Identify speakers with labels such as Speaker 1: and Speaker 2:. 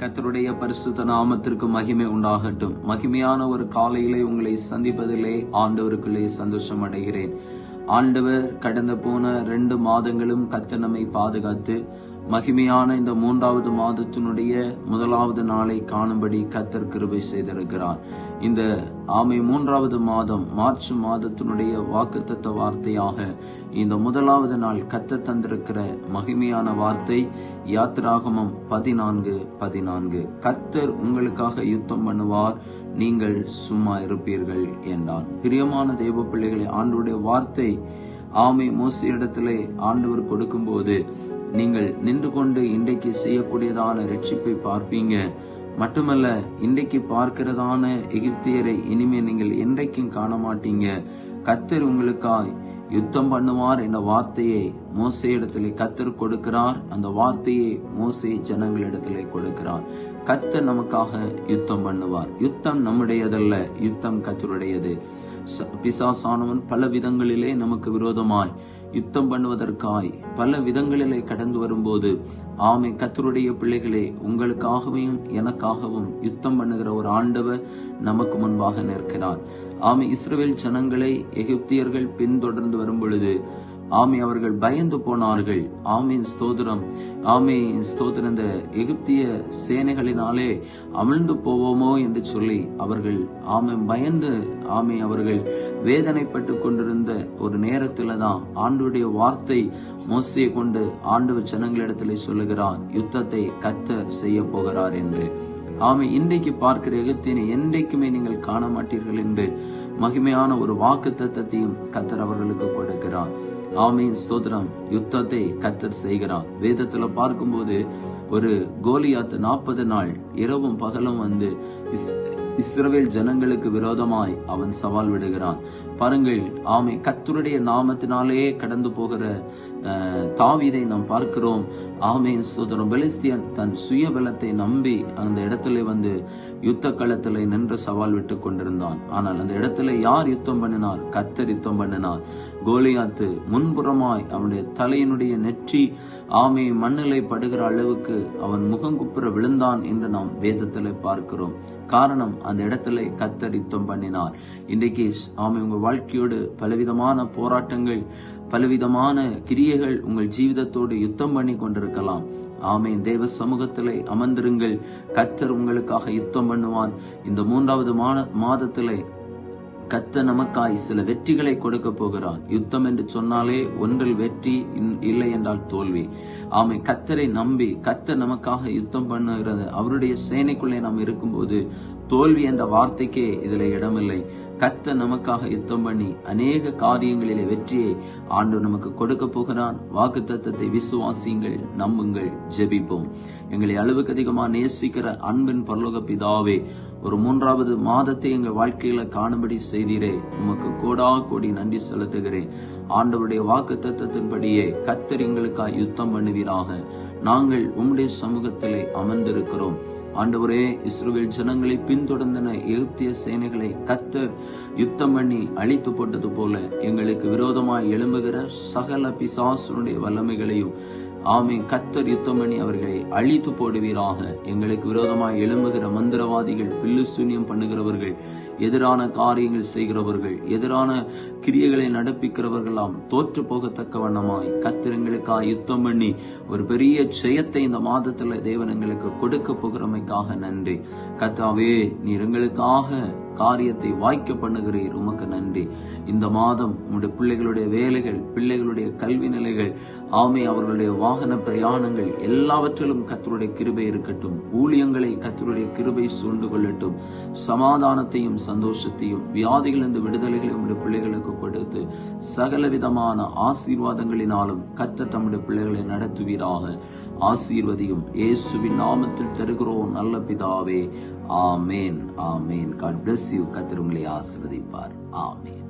Speaker 1: கத்தருடைய பரிசுத்த நாமத்திற்கு மகிமை உண்டாகட்டும். மகிமையான ஒரு காலையிலே உங்களை சந்திப்பதிலே ஆண்டவருக்குள்ளே சந்தோஷம் அடைகிறேன். ஆண்டவர் கடந்த போன ரெண்டு மாதங்களும் கத்தனமை நம்மை பாதுகாத்து மகிமையான இந்த மூன்றாவது மாதத்தினுடைய முதலாவது நாளை காணும்படி கத்தர் கிருபை செய்திருக்கிறார். இந்த ஆமை மூன்றாவது மாதம் மார்ச் மாதத்தினுடைய வாக்குத்தத்த வார்த்தையாக இந்த முதலாவது நாள் கத்த தந்திருக்கிற மகிமையான வார்த்தை யாத்திராகமம் பதினான்கு பதினான்கு. கத்தர் உங்களுக்காக யுத்தம் பண்ணுவார் நீங்கள் சும்மா இருப்பீர்கள் என்றான். பிரியமான தேவ பிள்ளைகளை ஆண்டுடைய வார்த்தை ஆமை மோசி இடத்திலே ஆண்டவர் கொடுக்கும்போது நீங்கள் நின்று கொண்டு இன்றைக்கு செய்யக்கூடியதான ரட்சிப்பை பார்ப்பீங்க. மட்டுமல்ல இன்றைக்கு பார்க்கிறதான எகிப்தியரை இனிமே நீங்கள் என்றைக்கும் காண மாட்டீங்க கத்தர் உங்களுக்காய் யுத்தம் பண்ணுவார் என்ற வார்த்தையை மோசை இடத்திலே கத்தர் கொடுக்கிறார். அந்த வார்த்தையை மோசை ஜனங்களிடத்திலே கொடுக்கிறார். கத்தர் நமக்காக யுத்தம் பண்ணுவார். யுத்தம் நம்முடையதல்ல யுத்தம் கத்தருடையது பிசாசானவன் பல விதங்களிலே நமக்கு விரோதமாய் யுத்தம் பண்ணுவதற்காய் பல விதங்களிலே கடந்து வரும்போது ஆமை கத்தருடைய பிள்ளைகளே உங்களுக்காகவும் எனக்காகவும் யுத்தம் பண்ணுகிற ஒரு ஆண்டவர் நமக்கு முன்பாக நிற்கிறார். ஆமை இஸ்ரேல் ஜனங்களை எகிப்தியர்கள் பின்தொடர்ந்து வரும் பொழுது ஆமை அவர்கள் பயந்து போனார்கள். ஆமீன் ஸ்தோத்திரம். ஆமே ஸ்தோத்திரம். இந்த எகிப்திய சேனைகளினாலே அமிழ்ந்து போவோமோ என்று சொல்லி அவர்கள் ஆமை பயந்து ஆமை அவர்கள் வேதனைப்பட்டு கொண்டிருந்த ஒரு நேரத்துல தான் ஆண்டுடைய வார்த்தை மோசியை கொண்டு ஆண்டவர் ஜனங்களிடத்திலே சொல்லுகிறார் யுத்தத்தை கத்த செய்ய போகிறார் என்று. ஆமை இன்றைக்கு பார்க்கிற எகத்தினை என்றைக்குமே நீங்கள் காண மாட்டீர்கள் என்று மகிமையான ஒரு வாக்கு தத்தத்தையும் கத்தர் அவர்களுக்கு கொடுக்கிறார். ஆமீன். ஸ்தோத்திரம். யுத்தத்தை கத்தர் செய்கிறார். வேதத்துல பார்க்கும்போது ஒரு கோலியாத்து நாற்பது நாள் இரவும் பகலும் வந்து இஸ்ரவேல் ஜனங்களுக்கு விரோதமாய் அவன் சவால் விடுகிறான். பாருங்கள் ஆமை கத்தருடைய நாமத்தினாலேயே கடந்து போகிற தாவிதை நாம் பார்க்கிறோம். ஆமே சோதரம் பெலிஸ்தியன் தன் சுய பலத்தை நம்பி அந்த இடத்துல வந்து யுத்த களத்துல நின்று சவால் விட்டு கொண்டிருந்தான். ஆனால் அந்த இடத்துல யார் யுத்தம் பண்ணினார்? கத்தர் யுத்தம் பண்ணினார். கோலியாத்து முன்புறமாய் அவனுடைய தலையினுடைய நெற்றி ஆமை மண்ணிலை படுகிற அளவுக்கு அவன் முகங்குப்புற விழுந்தான் என்று நாம் வேதத்துல பார்க்கிறோம். காரணம் அந்த இடத்துல கத்தர் யுத்தம் பண்ணினார். இன்றைக்கு ஆமை உங்க வாழ்க்கையோடு பலவிதமான போராட்டங்கள் பலவிதமான கிரியைகள் உங்கள் ஜீவிதத்தோடு யுத்தம் பண்ணி கொண்டிருக்கலாம். ஆமே தேவ சமூகத்திலே அமர்ந்திருங்கள். கத்தர் உங்களுக்காக யுத்தம் பண்ணுவான் இந்த மூன்றாவது மாதத்திலே கத்த நமக்காய் சில வெற்றிகளை கொடுக்க போகிறார். யுத்தம் என்று சொன்னாலே ஒன்றில் வெற்றி இல்லை என்றால் தோல்வி. ஆமை கத்தரை நம்பி கத்தர் நமக்காக யுத்தம் பண்ணுகிறது. அவருடைய சேனைக்குள்ளே நாம் இருக்கும்போது தோல்வி என்ற வார்த்தைக்கே இதுல இடமில்லை. கத்த நமக்காக யுத்தம் பண்ணி அநேக காரியங்களிலே வெற்றியை ஆண்டு நமக்கு கொடுக்க போகிறான் வாக்கு தத்துவத்தை விசுவாசியுங்கள் நம்புங்கள் ஜெபிப்போம். எங்களை அளவுக்கு அதிகமாக நேசிக்கிற அன்பின் பரலோக பிதாவே ஒரு மூன்றாவது மாதத்தை எங்கள் வாழ்க்கையில காணும்படி செய்தீரே. உமக்கு கோடா கோடி நன்றி செலுத்துகிறேன். ஆண்டவருடைய வாக்கு தத்துவத்தின்படியே கத்தர் எங்களுக்காக யுத்தம் பண்ணுவீராக. நாங்கள் உம்முடைய சமூகத்திலே அமர்ந்திருக்கிறோம். ஆண்டவரே இஸ்ரோவேல் ஜனங்களை பின்தொடர்ந்தன எகிப்திய சேனைகளை கத்தர் யுத்தம் பண்ணி அழித்து போட்டது போல எங்களுக்கு விரோதமாய் எழும்புகிற சகல பிசாசுடைய வல்லமைகளையும் ஆமை கத்தர் யுத்தம் பண்ணி அவர்களை அழித்து போடுவீராக. எங்களுக்கு விரோதமாய் எழும்புகிற மந்திரவாதிகள் பில்லு சூன்யம் பண்ணுகிறவர்கள் எதிரான காரியங்கள் செய்கிறவர்கள் எதிரான கிரியைகளை நடப்பிக்கிறவர்களாம் தோற்று போகத்தக்க வண்ணமாய் கத்திரங்களுக்காக யுத்தம் பண்ணி ஒரு பெரிய ஜெயத்தை இந்த மாதத்துல தேவன் எங்களுக்கு கொடுக்க போகிறமைக்காக நன்றி. கத்தாவே நீர் எங்களுக்காக காரியத்தை வாய்க்க பண்ணுகிறீர். உமக்கு நன்றி. இந்த மாதம் உங்களுடைய பிள்ளைகளுடைய வேலைகள் பிள்ளைகளுடைய கல்வி நிலைகள் ஆமை அவர்களுடைய வாகன பிரயாணங்கள் எல்லாவற்றிலும் கத்தருடைய கிருபை இருக்கட்டும். ஊழியங்களை கத்தருடைய கிருபை சூழ்ந்து கொள்ளட்டும். சமாதானத்தையும் சந்தோஷத்தையும் வியாதிகளிலிருந்து விடுதலைகளை நம்முடைய பிள்ளைகளுக்கு கொடுத்து சகல விதமான ஆசீர்வாதங்களினாலும் கத்த தம்முடைய பிள்ளைகளை நடத்துவீராக. ஆசீர்வதியும் இயேசுவின் நாமத்தில் தருகிறோம் நல்ல பிதாவே. ஆமேன் ஆமேன். காட் பிளஸ் யூ கத்திர உங்களை ஆமேன்.